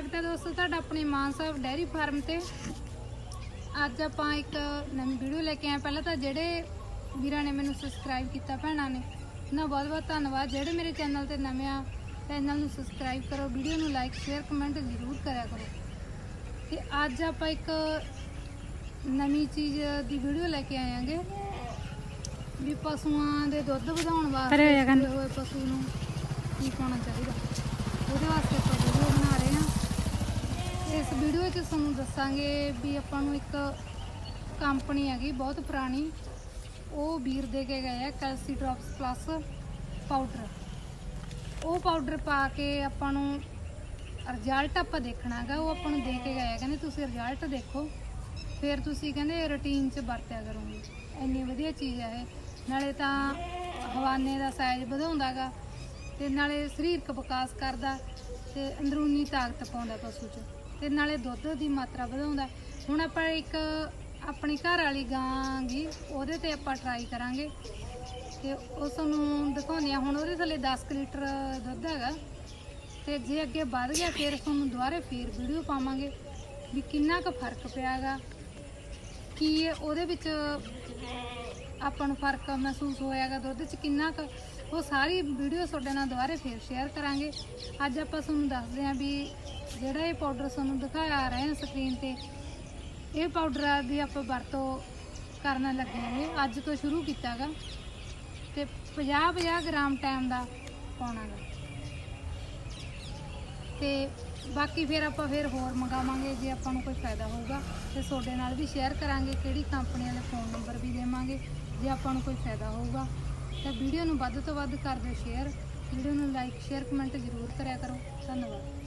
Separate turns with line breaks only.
ਸਵਾਗਤ ਹੈ ਦੋਸਤੋ ਤੁਹਾਡਾ ਆਪਣੇ ਮਾਨ ਸਾਹਿਬ ਡੈਰੀ ਫਾਰਮ ਤੇ। ਅੱਜ ਆਪਾਂ ਇੱਕ ਨਵੀਂ ਵੀਡੀਓ ਲੈ ਕੇ ਆਏ ਪਹਿਲਾਂ ਤਾਂ ਜਿਹੜੇ ਵੀਰਾਂ ਨੇ ਮੈਨੂੰ ਸਬਸਕ੍ਰਾਈਬ ਕੀਤਾ ਭੈਣਾਂ ਨੇ ਨਾ ਬਹੁਤ ਬਹੁਤ ਧੰਨਵਾਦ। ਜਿਹੜੇ ਮੇਰੇ ਚੈਨਲ ਤੇ ਨਵੇਂ ਆ ਚੈਨਲ ਨੂੰ ਸਬਸਕ੍ਰਾਈਬ ਕਰੋ ਵੀਡੀਓ ਨੂੰ ਲਾਈਕ ਸ਼ੇਅਰ ਕਮੈਂਟ ਜ਼ਰੂਰ ਕਰਿਆ ਕਰੋ। ਤੇ ਅੱਜ ਆਪਾਂ ਇੱਕ ਨਵੀਂ ਚੀਜ਼ ਦੀ ਵੀਡੀਓ ਲੈ ਕੇ ਆਏਾਂਗੇ ਵੀ ਪਸ਼ੂਆਂ ਦੇ ਦੁੱਧ ਵਧਾਉਣ ਵਾਸਤੇ ਹੋਏ ਪਸ਼ੂ ਨੂੰ ਕੀ ਪਾਉਣਾ ਚਾਹੀਦਾ। ਉਹਦੇ ਵਾਸਤੇ ਆਪਾਂ ਵੀਡੀਓ ਬਣਾ ਵੀਡੀਓ 'ਚ ਤੁਹਾਨੂੰ ਦੱਸਾਂਗੇ ਵੀ ਆਪਾਂ ਨੂੰ ਇੱਕ ਕੰਪਨੀ ਹੈਗੀ, ਬਹੁਤ ਪੁਰਾਣੀ। ਉਹ ਵੀਰ ਦੇ ਕੇ ਗਏ ਆ, ਕੈਲਸੀ ਡ੍ਰੌਪਸ ਪਲੱਸ ਪਾਊਡਰ। ਉਹ ਪਾਊਡਰ ਪਾ ਕੇ ਆਪਾਂ ਨੂੰ ਰਿਜ਼ਲਟ ਆਪਾਂ ਦੇਖਣਾਗਾ ਉਹ ਆਪਾਂ ਨੂੰ ਦੇ ਕੇ ਗਏ ਆ। ਕਹਿੰਦੇ, ਤੁਸੀਂ ਰਿਜ਼ਲਟ ਦੇਖੋ। ਫਿਰ ਤੁਸੀਂ ਕਹਿੰਦੇ, ਰੁਟੀਨ 'ਚ ਵਰਤਿਆ ਕਰੋਗੇ। ਇੰਨੀ ਵਧੀਆ ਚੀਜ਼ ਹੈ ਇਹ। ਨਾਲੇ ਤਾਂ ਹਵਾਨੇ ਦਾ ਸਾਈਜ਼ ਵਧਾਉਂਦਾਗਾ ਤੇ ਨਾਲੇ ਸਰੀਰਕ ਵਿਕਾਸ ਕਰਦਾ ਤੇ ਅੰਦਰੂਨੀ ਤਾਕਤ ਪਾਉਂਦਾ ਪਸ਼ੂ 'ਚ। ਤੇ ਨਾਲੇ ਦੁੱਧ ਦੀ ਮਾਤਰਾ ਵਧਾਉਂਦਾ। ਹੁਣ ਆਪਾਂ ਇੱਕ ਆਪਣੀ ਘਰ ਵਾਲੀ ਗਾਂ ਗੀ ਉਹਦੇ ਤੇ ਆਪਾਂ ਟਰਾਈ ਕਰਾਂਗੇ। ਤੇ ਉਸ ਨੂੰ ਦਿਖਾਉਂਦੇ ਆ ਹੁਣ ਉਹਦੇ ਥੱਲੇ 10 ਕੁ ਲੀਟਰ ਦੁੱਧ ਹੈਗਾ। ਤੇ ਜੇ ਅੱਗੇ ਵੱਧ ਗਿਆ, ਫਿਰ ਤੁਹਾਨੂੰ ਦੁਬਾਰੇ ਫੇਰ ਵੀਡੀਓ ਪਾਵਾਂਗੇ ਵੀ ਕਿੰਨਾ ਕੁ ਫ਼ਰਕ ਪਿਆਗਾ। ਕੀ ਉਹਦੇ ਵਿੱਚ ਆਪਾਂ ਨੂੰ ਫ਼ਰਕ ਮਹਿਸੂਸ ਹੋਇਆਗਾ ਦੁੱਧ 'ਚ, ਕਿੰਨਾ ਕੁ ਉਹ ਸਾਰੀ ਵੀਡੀਓ ਤੁਹਾਡੇ ਨਾਲ ਦੁਬਾਰੇ ਫੇਰ ਸ਼ੇਅਰ ਕਰਾਂਗੇ। ਅੱਜ ਆਪਾਂ ਤੁਹਾਨੂੰ ਦੱਸਦੇ ਹਾਂ ਵੀ ਜਿਹੜਾ ਇਹ ਪਾਊਡਰ ਤੁਹਾਨੂੰ ਦਿਖਾਇਆ ਰਹੇ ਹਾਂ ਸਕਰੀਨ ਤੇ, ਇਹ ਪਾਊਡਰ ਦੀ ਆਪਾਂ ਵਰਤੋਂ ਕਰਨ ਲੱਗੇ ਹਾਂ ਅੱਜ ਤੋਂ ਸ਼ੁਰੂ ਕੀਤਾਗਾ ਤੇ 50 50 ਗ੍ਰਾਮ ਟਾਈਮ ਦਾ ਪਾਉਣਾਗਾ। ਤੇ ਬਾਕੀ ਫਿਰ ਆਪਾਂ ਫਿਰ ਹੋਰ ਮੰਗਾਵਾਂਗੇ ਜੇ ਆਪਾਂ ਨੂੰ ਕੋਈ ਫਾਇਦਾ ਹੋਊਗਾ। ਤੇ ਤੁਹਾਡੇ ਨਾਲ ਵੀ ਸ਼ੇਅਰ ਕਰਾਂਗੇ ਕਿਹੜੀ ਕੰਪਨੀਆਂ ਦੇ ਫੋਨ ਨੰਬਰ ਵੀ ਦੇਵਾਂਗੇ, ਜੇ ਆਪਾਂ ਨੂੰ ਕੋਈ ਫਾਇਦਾ ਹੋਊਗਾ। ਤਾਂ ਵੀਡੀਓ ਨੂੰ ਵੱਧ ਤੋਂ ਵੱਧ ਕਰ ਦਿਓ ਸ਼ੇਅਰ ਵੀਡੀਓ ਨੂੰ ਲਾਈਕ ਸ਼ੇਅਰ ਕਮੈਂਟ ਜ਼ਰੂਰ ਕਰਿਆ ਕਰੋ। ਧੰਨਵਾਦ।